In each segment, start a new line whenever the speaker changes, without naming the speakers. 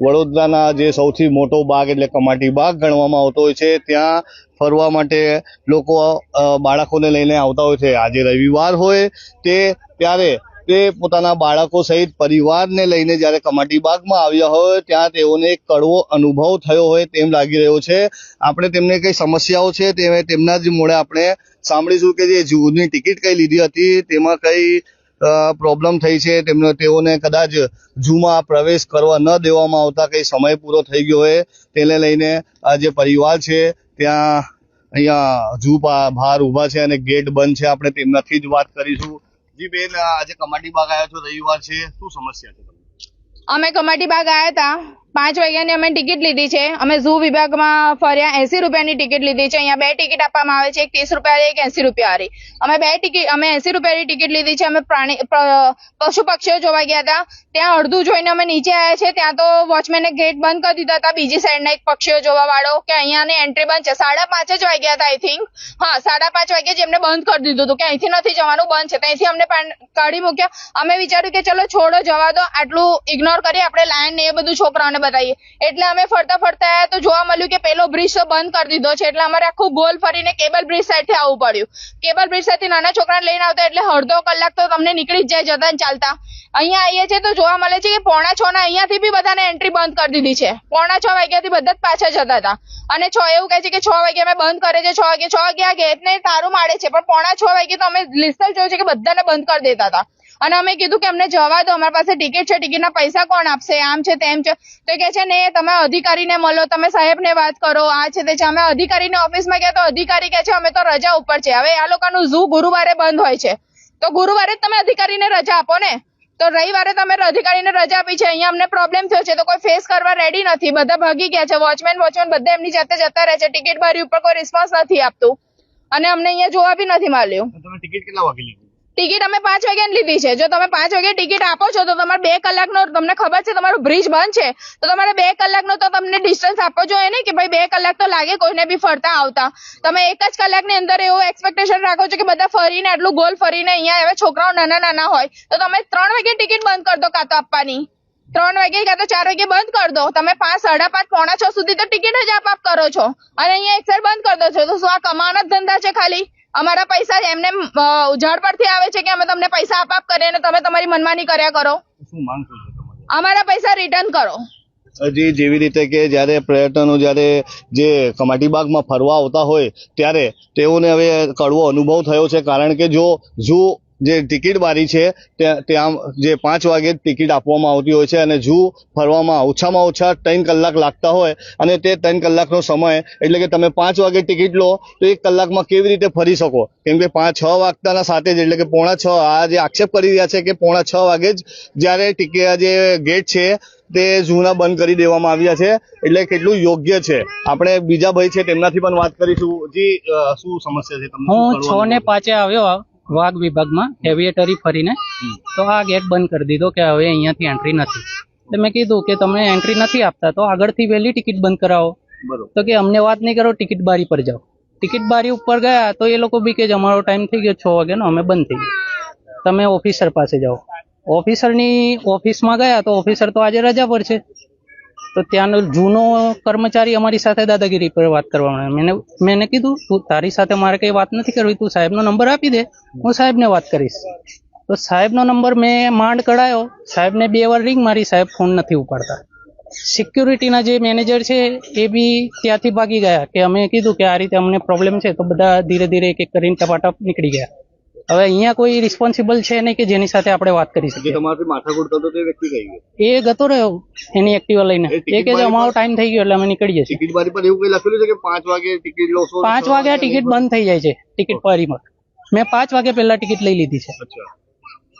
વડોદરાના જે સૌથી મોટો બાગ એટલે કમાટી બાગ ગણવામાં આવતો હોય છે. ત્યાં ફરવા માટે લોકો બાળકોને લઈને આવતા હોય છે. આજે રવિવાર હોય તે ત્યારે તે પોતાના બાળકો સહિત પરિવારને લઈને જ્યારે કમાટી બાગમાં આવ્યા હોય ત્યાં તેઓને એક કડવો અનુભવ થયો હોય તેમ લાગી રહ્યો છે. આપણે તેમને કઈ સમસ્યાઓ છે તેમના જ મોડે આપણે સાંભળીશું કે જે જૂની ટિકિટ કઈ લીધી હતી તેમાં કઈ પ્રોબ્લેમ થઈ છે. તેમને, તેઓને કદાચ ઝૂમાં પ્રવેશ કરવા ન દેવામાં આવતા કંઈ સમય પૂરો થઈ ગયો હોય, તેને લઈને આ જે પરિવાર છે, ત્યાં અહીંયા ઝૂ બહાર ઊભા છે અને ગેટ બંધ છે. આપણે તેમનાથી જ વાત કરીશું. જી બેન, આજે કમાટી બાગ આવ્યા છો? રવિવાર છે. શું સમસ્યા છે?
અમે કમાટી બાગ આવ્યા હતા પાંચ વાગ્યાની અમે ટિકિટ લીધી છે. અમે ઝૂ વિભાગમાં ફર્યા, એસી રૂપિયાની ટિકિટ લીધી છે. અહીંયા બે ટિકિટ આપવામાં આવે છે. એક ત્રીસ રૂપિયા એક એસી રૂપિયા વાળી અમે બે ટિકિટ અમે એસી રૂપિયાની ટિકિટ લીધી છે. અમે પ્રાણી પશુ પક્ષીઓ જોવા ગયા હતા. ત્યાં અડધું જોઈને અમે નીચે આવ્યા છે. ત્યાં તો વોચમેને ગેટ બંધ કરી દીધા હતા. બીજી સાઈડના એક પક્ષીઓ જોવા વાળો કે અહીંયાની એન્ટ્રી બંધ છે. સાડા પાંચ જ વાગ્યા હતા આઈ થિંક હા, સાડા પાંચ વાગ્યા જેમને બંધ કરી દીધું હતું કે અહીંથી નથી જવાનું, બંધ છે. ત્યાંથી અમને કાઢી મૂક્યા. અમે વિચાર્યું કે ચલો છોડો, જવા દો. આટલું ઇગ્નોર કરી આપણે લાઈન ને એ બધું છોકરાઓને બતાવીએ. એટલે અમે ફરતા ફરતા આવ્યા તો જોવા મળ્યું કે પેલો બ્રિજ તો બંધ કરી દીધો છે. એટલે અમારે આખું ગોલ ફરીને કેબલ બ્રિજ સાઈડથી આવવું પડ્યું. કેબલ બ્રિજ સાઈડથી નાના છોકરાને લઈને આવતા એટલે અડધો કલાક તો તમને નીકળી જ જાય જતા ને ચાલતા. અહીંયા આવીએ છીએ તો જોવા મળે છે કે પોણા છ ના અહીંયાથી બી બધાને એન્ટ્રી બંધ કરી દીધી છે. પોણા છ વાગ્યાથી બધા જ પાછા જતા હતા. અને છ એવું કહે છે કે છ વાગે અમે બંધ કરે છે, છ વાગે છ વાગે આ ગેટને તારું મારે છે. પણ પોણા છ વાગે તો અમે લિસ્ટ જોયું છે કે બધાને બંધ કરી દેતા હતા. અને અમે કીધું કે અમને જવા દો, અમારી પાસે ટિકિટ છે, ટિકિટના પૈસા કોણ આપશે? આમ છે, તેમ છે. તો કે છે ને તમે અધિકારીને મળો, તમે સાહેબને વાત કરો. આ છે, તે છે. અમે અધિકારીને ઓફિસમાં ગયા તો અધિકારી કહે છે, અમે તો રજા ઉપર છે. હવે આ લોકોનું ઝૂ ગુરુવારે બંધ હોય છે. તો ગુરુવારે જ તમે અધિકારીને રજા આપો ને? તો રવિવારે તમે અધિકારીને રજા આપી છે. અહીંયા અમને પ્રોબ્લેમ થયો છે. તો કોઈ ફેસ કરવા રેડી નથી. બધા ભાગી ગયા છે. વોચમેન વોચમેન બધા એમની જાતે જતા રહે છે. ટિકિટ બારી ઉપર કોઈ રિસ્પોન્સ નથી આપતું. અને અમને અહીંયા જોવા બી નથી મળ્યું.
તમે ટિકિટ કેટલા વાગે લીધી?
ટિકિટ અમે પાંચ વાગ્યા લીધી છે. જો તમે પાંચ વાગે ટિકિટ આપો છો, તો તમારે બે કલાકનો, તમને ખબર છે, તમારું બ્રિજ બંધ છે, તો તમારે બે કલાકનો તો તમને ડિસ્ટન્સ આપવો જોઈએ ને, કે ભાઈ બે કલાક તો લાગે કોઈને બી ફરતા આવતા. તમે એક જ કલાકની અંદર એવું એક્સપેક્ટેશન રાખો છો કે બધા ફરીને, આટલું ગોલ ફરીને અહીંયા આવે, છોકરાઓ નાના નાના હોય, તો તમે ત્રણ વાગે ટિકિટ બંધ કરી દો કાં તો આપવાની. ત્રણ વાગે કાં તો ચાર વાગે બંધ કરી દો. તમે પાંચ, સાડા પાંચ, પોણા છ સુધી તો ટિકિટ જ આપ આપ કરો છો. અને અહીંયા એક બંધ કરી દો છો. તો શું આ કમાવાનો ધંધા છે ખાલી? અમારા પૈસા એમને ઉજાડ પરથી આવે છે કે અમે તમને પૈસા આપ આપ કરીએ અને તમે તમારી મનમાની કર્યા કરો.
શું માંગ શું
અમારા પૈસા રિટર્ન કરો.
હજી જેવી રીતે કે જ્યારે પર્યટનો જ્યારે જે કમાટી બાગમાં ફરવા આવતા હોય ત્યારે તેઓને હવે કડવો અનુભવ થયો છે. કારણ કે જો ઝૂ જે ટિકિટ બારી છે ત્યાં જે પાંચ વાગે ટિકિટ આપવામાં આવતી હોય છે અને ઝૂ ફરવામાં ઓછામાં ઓછા ત્રણ કલાક લાગતા હોય અને તે ત્રણ કલાકનો સમય એટલે કે તમે પાંચ વાગે ટિકિટ લો તો એક કલાકમાં કેવી રીતે ફરી શકો? કેમ કે પાંચ છ વાગતાના સાથે જ એટલે કે પોણા છ આ જે આક્ષેપ કરી રહ્યા છે કે પોણા છ વાગે જ જ્યારે ટિકિટ જે ગેટ છે તે ઝૂના બંધ કરી દેવામાં આવ્યા છે એટલે કેટલું યોગ્ય છે. આપણે બીજા ભાઈ છે તેમનાથી પણ વાત કરીશું. જી શું સમસ્યા છે? તમને
હું છ ને પાંચે આવ્યો. વાઘ વિભાગમાં એવિએટરી ફરીને. તો આ ગેટ બંધ કરી દીધો કે હવે અહીંયાથી એન્ટ્રી નથી. તો મેં કીધું કે તમે એન્ટ્રી નથી આપતા તો આગળથી વહેલી ટિકિટ બંધ કરાવો. તો કે અમને વાત નહીં કરો ટિકિટ બારી પર જાઓ. ટિકિટ બારી ઉપર ગયા તો એ લોકો બી કે અમારો ટાઈમ થઈ ગયો છ વાગ્યાનો અમે બંધ થઈ ગયા. તમે ઓફિસર પાસે જાઓ. ઓફિસરની ઓફિસમાં ગયા તો ઓફિસર તો આજે રજા પર છે. તો ત્યાંનો જૂનો કર્મચારી અમારી સાથે દાદાગીરી પર વાત કરવા. મેને મેં કીધું, તું તારી સાથે મારે કંઈ વાત નથી કરવી, તું સાહેબનો નંબર આપી દે, હું સાહેબને વાત કરીશ. તો સાહેબનો નંબર મેં માંડ કઢાયો. સાહેબને બે વાર રિંગ મારી, સાહેબ ફોન નથી ઉપાડતા. સિક્યુરિટીના જે મેનેજર છે, એ બી ત્યાંથી ભાગી ગયા કે અમે કીધું કે આ રીતે અમને પ્રોબ્લેમ છે, તો બધા ધીરે ધીરે એક એક કરીને ટપાટપ નીકળી ગયા. હવે અહીંયા કોઈ રિસ્પોન્સિબલ છે નહીં કે જેની સાથે આપણે વાત કરી શકીએ.
તમારાથી માથાકૂટ કરતો તે વ્યક્તિ કઈ ગયો.
એ ગતો રહ્યો એની એક્ટિવા લઈને.
એ
કે અમારો ટાઈમ થઈ ગયો એટલે અમે નીકળીએ છીએ.
ટિકિટ બારી પર એવું કઈ લખેલું છે કે પાંચ વાગે ટિકિટ લો
પાંચ વાગ્યા ટિકિટ બંધ થઈ જાય છે ટિકિટ બારીમાં મેં પાંચ વાગે પહેલા ટિકિટ લઈ લીધી છે.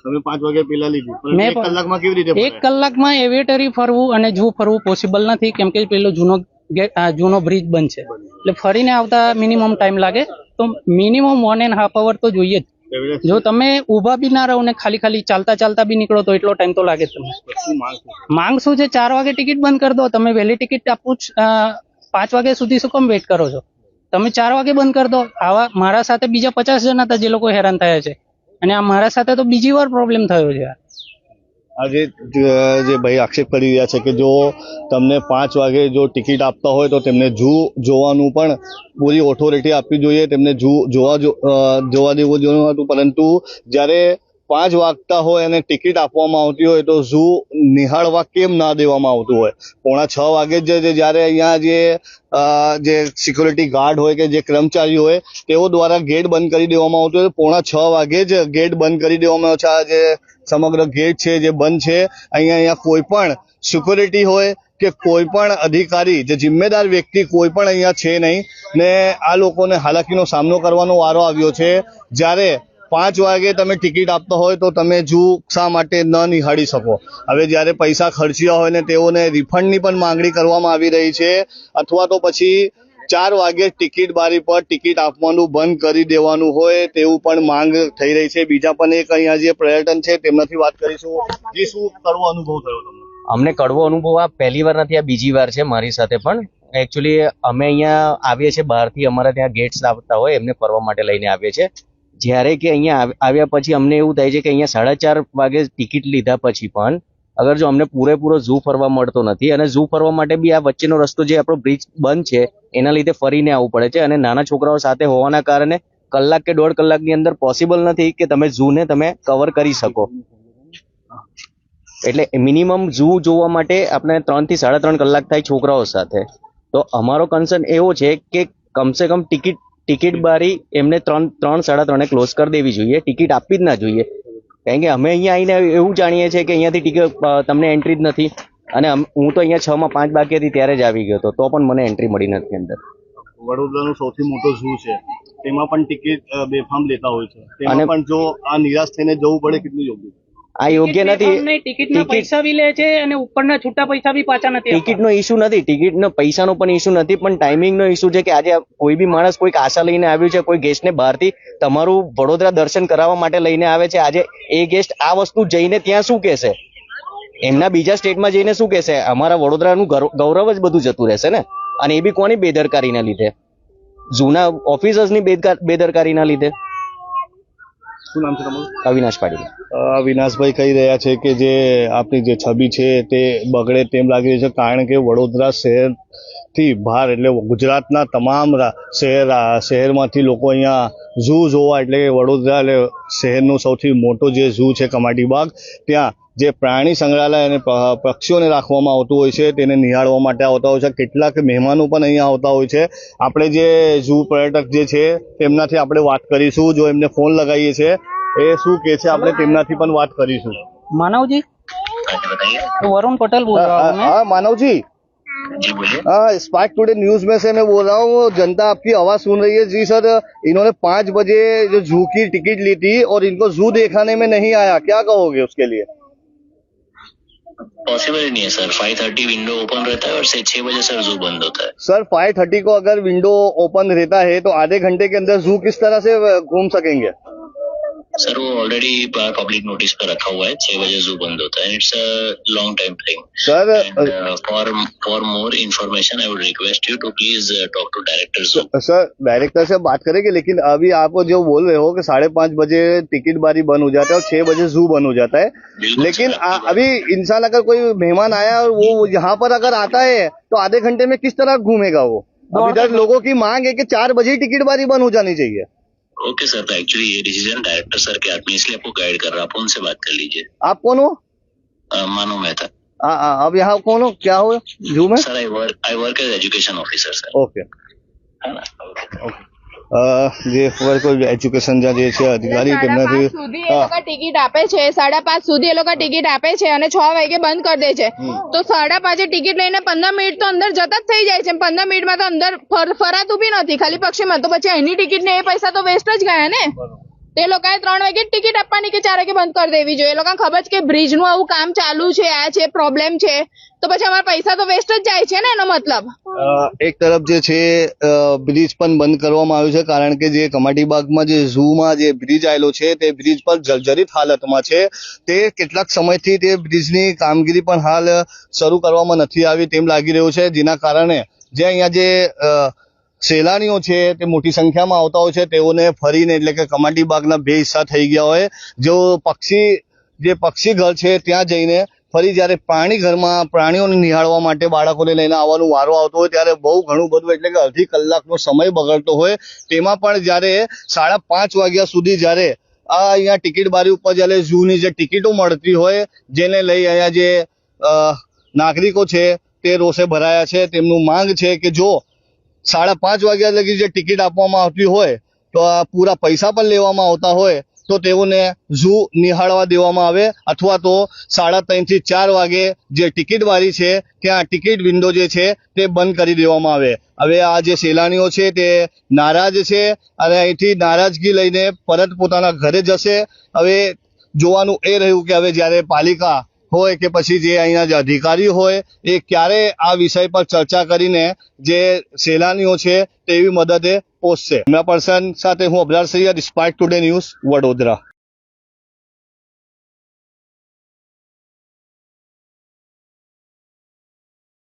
તમે પાંચ વાગે પેલા લીધી.
મેં
એક કલાકમાં કેવી રીતે
એક કલાકમાં એવેટરી ફરવું અને જૂ ફરવું પોસિબલ નથી કેમ કે પેલો જૂનો જૂનો બ્રિજ બંધ છે. એટલે ફરીને આવતા મિનિમમ ટાઈમ લાગે. તો minimum one and half hour તો જોઈએ જ. જો તમે ઊભા બી ના રહો ને ખાલી ખાલી ચાલતા ચાલતા બી નીકળો તો એટલો ટાઈમ તો લાગે તમને.
માંગ
શું છે? ચાર વાગે ટિકિટ બંધ કરી દો. તમે વહેલી ટિકિટ આપું પાંચ વાગ્યા સુધી શું કેમ વેઇટ કરો છો? તમે ચાર વાગે બંધ કરી દો. આવા મારા સાથે બીજા પચાસ જણ હતા જે લોકો હેરાન થયા છે. અને આ મારા સાથે તો બીજી વાર પ્રોબ્લેમ થયો છે આ.
આજે જે ભાઈ આક્ષેપ કરી રહ્યા છે કે જો તમને પાંચ વાગે જો ટિકિટ આપતા હોય તો તેમને જૂ જોવાનું પણ પૂરી ઓથોરિટી આપવી જોઈએ. તેમને જૂ જોવા જોવા દેવું જોવાનું હતું પરંતુ જ્યારે પાંચ વાગતા હોય અને ટિકિટ આપવામાં આવતી હોય તો ઝૂ નિહાળવા કેમ ના દેવામાં આવતું હોય? પોણા છ વાગે જ જ્યારે અહીંયા જે જે સિક્યુરિટી ગાર્ડ હોય કે જે કર્મચારી હોય, તેઓ દ્વારા ગેટ બંધ કરી દેવામાં આવતો હોય. પોણા છ વાગે જ ગેટ બંધ કરી દેવામાં આવે છે. આ જે સમગ્ર ગેટ છે, જે બંધ છે, અહીંયા અહીંયા કોઈ પણ સિક્યુરિટી હોય કે કોઈ પણ અધિકારી, જે જિમ્મેદાર વ્યક્તિ કોઈ પણ અહીંયા છે નહીં, ને આ લોકોને હાલાકીનો સામનો કરવાનો વારો આવ્યો છે. જ્યારે પાંચ વાગે તમે ટિકિટ આપતા હોય તો તમે જૂ શા માટે ન નિહાળી શકો. હવે જ્યારે પૈસા ખર્ચ્યા હોય ને તેઓને રિફંડની પણ માંગણી કરવામાં આવી રહી છે. અથવા તો પછી ચાર વાગે ટિકિટ બારી પર ટિકિટ આપવાનું બંધ કરી દેવાનું હોય તેવું પણ માંગ થઈ રહી છે. બીજા પણ એક અહીંયા જે પર્યટન છે તેમનાથી વાત કરીશું. જે, શું કરવો અનુભવ થયો તમને?
અમને કડવો અનુભવ આ પહેલી વાર નથી, આ બીજી વાર છે મારી સાથે પણ. એકચ્યુઅલી અમે અહીંયા આવીએ છીએ બહારથી, અમારા ત્યાં ગેટ્સ આવતા હોય, એમને ફરવા માટે લઈને આવીએ છીએ. જ્યારે કે અહીંયા આવ- આવ્યા પછી અમને એવું થાય છે કે અહીંયા સાડા ચાર વાગે ટિકિટ લીધા પછી પણ, અગર જો અમને પૂરેપૂરો ઝૂ ફરવા મળતો નથી અને ઝૂ ફરવા માટે બી આ વચ્ચેનો રસ્તો જે આપણો બ્રિજ બંધ છે, એના લીધે ફરીને આવવું પડે છે અને નાના છોકરાઓ સાથે હોવાના કારણે કલાક કે દોઢ કલાકની અંદર પોસિબલ નથી કે તમે ઝૂને તમે કવર કરી શકો. એટલે મિનિમમ ઝૂ જોવા માટે આપણે ત્રણથી સાડા ત્રણ કલાક થાય છોકરાઓ સાથે. તો અમારો કન્સર્ન એવો છે કે કમસે કમ ટિકિટ ટિકિટ બારી એમને ત્રણ ત્રણ સાડા ત્રણે ક્લોઝ કરી દેવી જોઈએ. ટિકિટ આપવી જ ના જોઈએ. કારણ કે અમે અહીંયા આવીને એવું જાણીએ છીએ કે અહીંયાથી ટિકિટ તમને એન્ટ્રી જ નથી. અને હું તો અહીંયા છમાં પાંચ બાકી હતી ત્યારે જ આવી ગયો હતો. તો પણ મને એન્ટ્રી મળી નથી અંદર.
વડોદરાનું સૌથી મોટો ઝૂ છે. તેમાં પણ ટિકિટ બેફામ લેતા હોય છે. તેમાં
અને-
પણ જો આ નિરાશ થઈને જવું પડે કેટલું યોગ્ય?
આ યોગ્ય નથી.
ટિકિટના
ટિકિટ-
પૈસા બી લે છે અને ઉપરના છૂટા પૈસા બી પાછા નથી.
ટિકિટનો ઇસ્યુ નથી. ટિકિટનો પૈસાનો પણ ઇસ્યુ નથી પણ ટાઈમિંગનો ઇસ્યુ છે કે આજે કોઈ બી માણસ કોઈક આશા લઈને આવ્યું છે કોઈ ગેસ્ટને બહારથી તમારું વડોદરા દર્શન કરાવવા માટે લઈને આવે છે. આજે એ ગેસ્ટ આ વસ્તુ જઈને ત્યાં શું કહેશે? એમના બીજા સ્ટેટમાં જઈને શું કહેશે? અમારા વડોદરાનું ગૌર- ગૌરવ જ બધું જતું રહેશે ને? અને એ બી કોની બેદરકારીના લીધે? જૂના ઓફિસર્સની બેદરકારીના લીધે?
શું નામ છે તમારું?
અવિનાશ પાટીલ.
અવિનાશભાઈ કહી રહ્યા છે કે જે આપણી જે છબી છે તે બગડે તેમ લાગી રહી છે કારણ કે વડોદરા શહેરથી બહાર એટલે ગુજરાતના તમામ શહેર શહેરમાંથી લોકો અહીંયા ઝૂ જોવા એટલે કે વડોદરા એટલે શહેરનું સૌથી મોટો જે ઝૂ છે કમાટી બાગ ત્યાં જે પ્રાણી સંગ્રહાલય અને પ- પક્ષીઓને રાખવામાં આવતું હોય છે તેને નિહાળવા માટે આવતા હોય છે કેટલાક મહેમાનો પણ અહીંયા આવતા હોય છે આપણે જે ઝૂ પર્યટક જે છે તેમનાથી આપણે વાત કરીશું જો એમને ફોન લગાવીએ છીએ એ શું કે છે આપણે તેમનાથી પણ વાત કરીશું
मानव जी तो वरुण पटेल बोल रहा हूँ मैं
हाँ मानव जी
जी बोलिए
हाँ स्पार्क टुडे न्यूज में से मैं बोल रहा हूँ जनता आपकी आवाज सुन रही है जी सर इन्होंने पाँच बजे जो जू की टिकट ली थी और इनको जू दिखाने में नहीं आया क्या कहोगे उसके लिए
पॉसिबल ही नहीं है sir five thirty window open रहता है और से छह बजे सर जू बंद होता है
सर फाइव थर्टी को अगर विंडो ओपन रहता है तो आधे घंटे के अंदर जू किस तरह से घूम सकेंगे
सर वो ऑलरेडी पब्लिक नोटिस पर रखा हुआ है छह बजे जू बंद होता है। It's a long
time
frame sir for for more information I would request you to please talk to director
sir director से बात करेंगे लेकिन अभी आप जो बोल रहे हो कि साढ़े पाँच बजे टिकट बारी बंद हो जाता है और छह बजे जू बंद हो जाता है। लेकिन आ, अभी इंसान अगर कोई मेहमान आया और वो यहाँ पर अगर आता है तो आधे घंटे में किस तरह घूमेगा वो? अभी इधर लोगों की मांग है कि चार बजे ही टिकट बारी बंद हो जानी चाहिए।
ओके सर तो एक्चुअली ये डिसीज़न डायरेक्टर सर के हाथ में इसलिए आपको गाइड कर रहा आप उनसे बात कर लीजिए।
आप कौन हो?
मानो मेहता।
आ, आ, अब यहाँ कौन हो? क्या हो? जू में?
Sir I work I work as education officer sir
okay
है ना? ओके
જે એજ્યુકેશનના જે છે અધિકારી તેમનાથી
સુધી એ લોકો ટિકિટ આપે છે. સાડા પાંચ સુધી એ લોકો ટિકિટ આપે છે અને છ વાગે બંધ કરી દે છે. તો સાડા પાંચે ટિકિટ લઈને પંદર મિનિટ તો અંદર જતા જ થઈ જાય છે. પંદર મિનિટમાં તો અંદર ફરાતું બી નથી. ખાલી પક્ષીમાં તો પછી એની ટિકિટ ને એ પૈસા તો વેસ્ટ જ ગયા ને? તે લોકોએ ત્રણ વાગે ટિકિટ આપવાની કે ચાર વાગે બંધ કરી દેવી જોઈએ. એ લોકોને ખબર છે કે બ્રિજનું આવું કામ ચાલુ છે, આ છે પ્રોબ્લેમ છે. તો પછી અમારા પૈસા તો વેસ્ટ જ જાય છે ને એનો મતલબ?
એક તરફ જે છે બ્રિજ પણ બંધ કરવામાં આવ્યું છે, કારણ કે જે કમાટી બાગમાં જે ઝૂમાં જે બ્રિજ આવેલો છે, તે બ્રિજ પર જર્જરિત હાલતમાં છે. તે કેટલાક સમયથી તે બ્રિજની કામગીરી પણ હાલ શરૂ કરવામાં નથી આવી તેમ લાગી રહ્યું છે. જેના કારણે જે અહીંયા જે સહેલાણીઓ છે તે મોટી સંખ્યામાં આવતા હોય છે, તેઓને ફરીને એટલે કે કમાટી બાગના બે હિસ્સા થઈ ગયા હોય. જો પક્ષી, જે પક્ષી ઘર છે ત્યાં જઈને ફરી જ્યારે પ્રાણી ઘરમાં પ્રાણીઓને નિહાળવા માટે બાળકોને લઈને આવવાનો વારો આવતો હોય, ત્યારે બહુ ઘણું બધું એટલે કે અડધી કલાકનો સમય બગડતો હોય. તેમાં પણ જ્યારે સાડા પાંચ વાગ્યા સુધી જ્યારે આ અહીંયા ટિકિટ બારી ઉપર જ્યારે ઝૂની જે ટિકિટો મળતી હોય, જેને લઈ અહીંયા જે નાગરિકો છે તે રોષે ભરાયા છે. તેમનું માંગ છે કે જો સાડા પાંચ વાગ્યા લગી જે ટિકિટ આપવામાં આવતી હોય, તો આ પૂરા પૈસા પણ લેવામાં આવતા હોય, તો તેઓને ઝૂ નિહાળવા દેવામાં આવે, અથવા તો સાડા ત્રણથી ચાર વાગે જે ટિકિટવાળી છે ત્યાં ટિકિટ વિન્ડો જે છે, તે બંધ કરી દેવામાં આવે. હવે આ જે સહેલાણીઓ છે, તે નારાજ છે, અને અહીંથી નારાજગી લઈને પરત પોતાના ઘરે જશે. હવે જોવાનું એ રહ્યું કે હવે જ્યારે પાલિકા હોય કે પછી જે અહીંયા જે અધિકારી હોય, એ ક્યારે આ વિષય પર ચર્ચા કરીને જે સહેલાનીઓ છે તેવી મદદે પહોંચશે. મેં પર્સન સાથે હું અબરાર સૈયદ ટુડે ન્યૂઝ વડોદરા.